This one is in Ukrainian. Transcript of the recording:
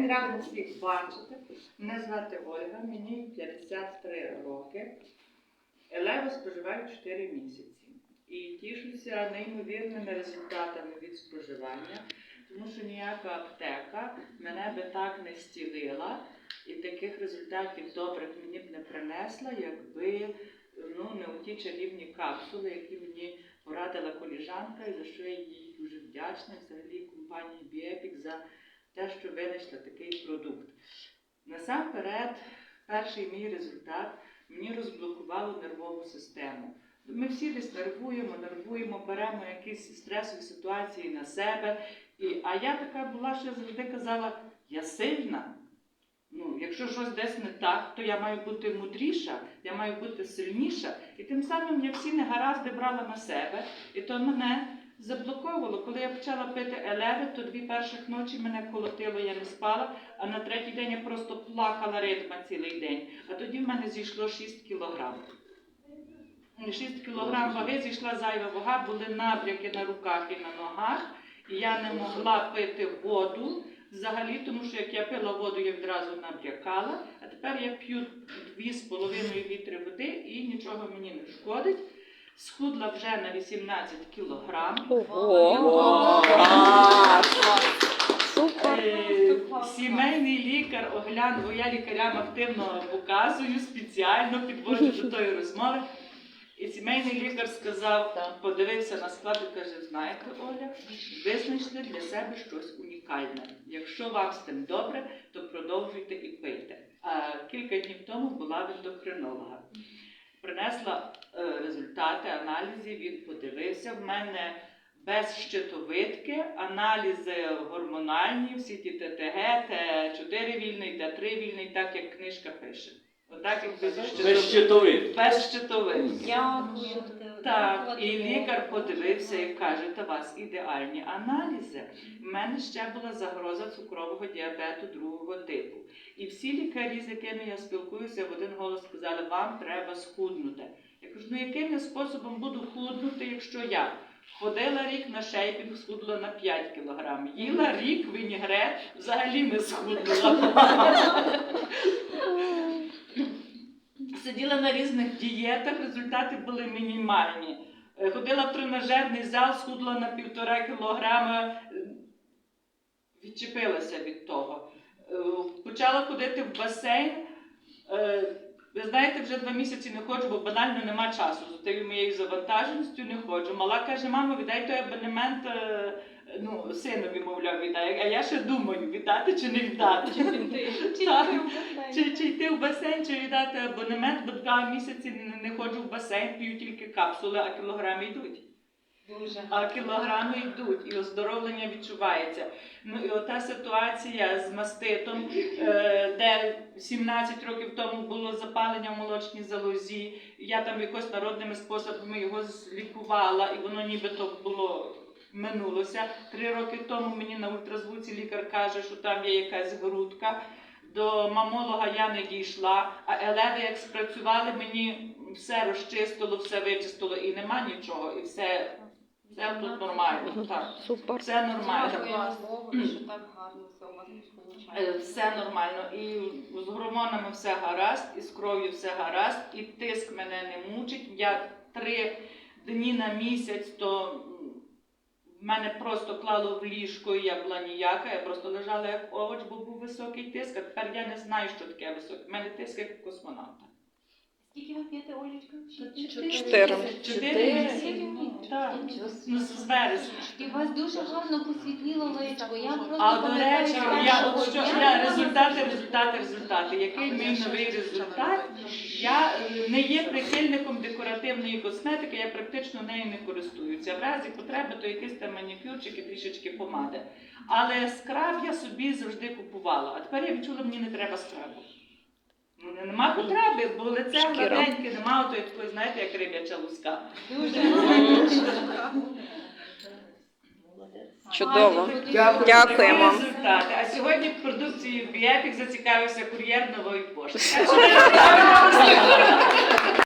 день, рада всіх бачити. Мене звати Ольга, мені 53 роки. Елева споживаю 4 місяці. І тішуся неймовірними результатами від споживання, тому що ніяка аптека мене би так не стілила і таких результатів добрих мені б не принесла, якби ну, не оті чарівні капсули, які мені порадила коліжанка, і за що я їй дуже вдячна, взагалі компанії Біепік за те, що винайшла такий продукт. Насамперед, перший мій результат мені розблокувало нервову систему. Ми всі десь нервуємо, нервуємо, беремо якісь стресові ситуації на себе. І, а я така була, що завжди казала, я сильна. Ну, якщо щось десь не так, то я маю бути мудріша, я маю бути сильніша. І тим самим я всі негаразди брала на себе, і то мене заблоковувало. Коли я почала пити елеви, то дві перших ночі мене колотило, я не спала, а на третій день я просто плакала ритма цілий день. А тоді в мене зійшло 6 кілограм. 6 кілограм ваги зійшла зайва вага, були набряки на руках і на ногах, і я не могла пити воду взагалі, тому що як я пила воду, я відразу набрякала, а тепер я п'ю 2,5 літри води і нічого мені не шкодить. Схудла вже на 18 кілограм. Ого! Супер! Е, Сімейний лікар оглянув, я лікарям активно показую, спеціально підводжу до тої розмови. І сімейний лікар сказав, подивився на склад і каже: знаєте, Оля, ви знайшли для себе щось унікальне. Якщо вам з тим добре, то продовжуйте і пийте. А кілька днів тому була в ендокринолога. Принесла е, результати аналізів, він подивився. В мене без щитовидки, аналізи гормональні, всі ті ТТГ, Т4 вільний, Т3 вільний, так як книжка пише. Отак як без щитовидки. Без щитовид. Без щитовидки. Дякую. Так, і лікар подивився і каже, та у вас ідеальні аналізи. У мене ще була загроза цукрового діабету другого типу. І всі лікарі, з якими я спілкуюся, в один голос сказали, вам треба схуднути. Я кажу, ну яким я способом буду худнути, якщо я ходила рік на шейпінг, схудла на 5 кілограм. Їла рік вінігрет, взагалі не схуднула. Сиділа на різних дієтах, результати були мінімальні. Е, Ходила в тренажерний зал, схудла на півтора кілограма, відчепилася від того. Е, Почала ходити в басейн. Е, Ви знаєте, вже два місяці не ходжу, бо банально нема часу. З тією моєю завантаженістю не ходжу. Мала каже, мамо, віддай той абонемент е, ну, синові, мовляв, віддай. А я ще думаю, віддати чи не віддати. Так. Чи, чи йти в басейн, чи віддати абонемент, бо два місяці не, не ходжу в басейн, п'ю тільки капсули, а кілограми йдуть. А кілограми йдуть, і оздоровлення відчувається. Ну і ота ситуація з маститом, е, де 17 років тому було запалення в молочній залозі. Я там якось народними способами його злікувала, і воно нібито було. Минулося три роки тому. Мені на ультразвуці лікар каже, що там є якась грудка. До мамолога я не дійшла, а елеви як спрацювали, мені все розчистило, все вичистило і нема нічого, і все, все тут нормально. Так, Супер! все нормально. Що так гарно все у вас Е. Все нормально. І з гормонами все гаразд, і з кров'ю все гаразд, і тиск мене не мучить. Я три дні на місяць, то в мене просто клало в ліжко, і я була ніяка, я просто лежала як овоч, бо був високий тиск, а тепер я не знаю, що таке високий. У мене тиск як у космонавта. Скільки ви п'єте, Олечка? Чотири. Чотири. Так, ну, з березня. І у вас дуже гарно посвітліло личко. Я просто А до пам'ятаю, речі, що я от що я я результати, результати, результати. Який мій новий результат? Я е, не є прихильником декоративної косметики, я практично нею не користуюся. В разі потреби, то якийсь там манікюрчик і трішечки помади. Але скраб я собі завжди купувала. А тепер я відчула, мені не треба скрабу. Не- Нема потреби, бо лице гладеньке, нема отої такої, знаєте, як риб'яча луска. дуже Чудово! Дякую. Дякуємо. Результати. А сьогодні продукцією Біепік зацікавився кур'єр нової пошти.